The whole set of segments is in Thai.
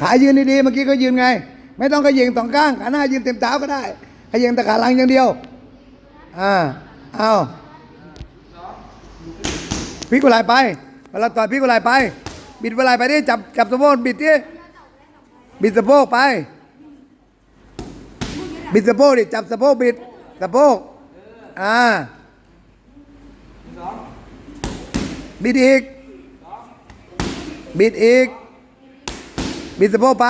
ขายืนดีๆเมื่อกี้ก็ยืนไง ไม่ต้องขยิงตองก้างขาหน้ายืนเต็มเท้าก็ได้ขยิงแต่ขาหลังอย่างเดียวอ่าเอาพลิกเวลาไปเวลาต่อยพลิกเวลาไป บิดเวลาไปดิจับจับสะโพกบิดดิบิดสะโพกไปบิดสะโพกดิจับสะโพกบิดสะโพกอ่าบิดอีกบิดอีก บิดสะโพกไป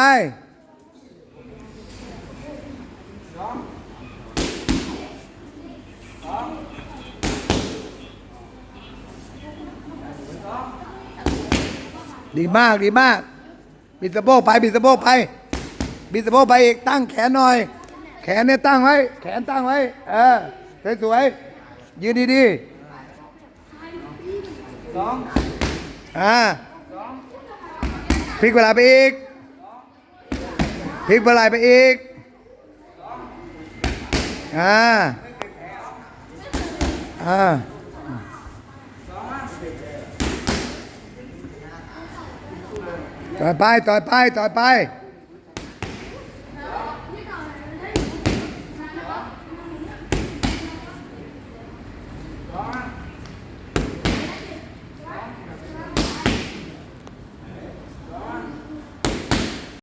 ดีมากดีมาก บิดสะโพกไป บิดสะโพกไป บิดสะโพกไปอีกตั้งแขนหน่อย แขนเนี่ยตั้งไว้ แขนตั้งไว้ เออสวยๆยืนดีๆอ่าพลิกเวลาไปอีก พลิกปลาไปอีก อ่า อ่าต่อไป ต่อไป ต่อไป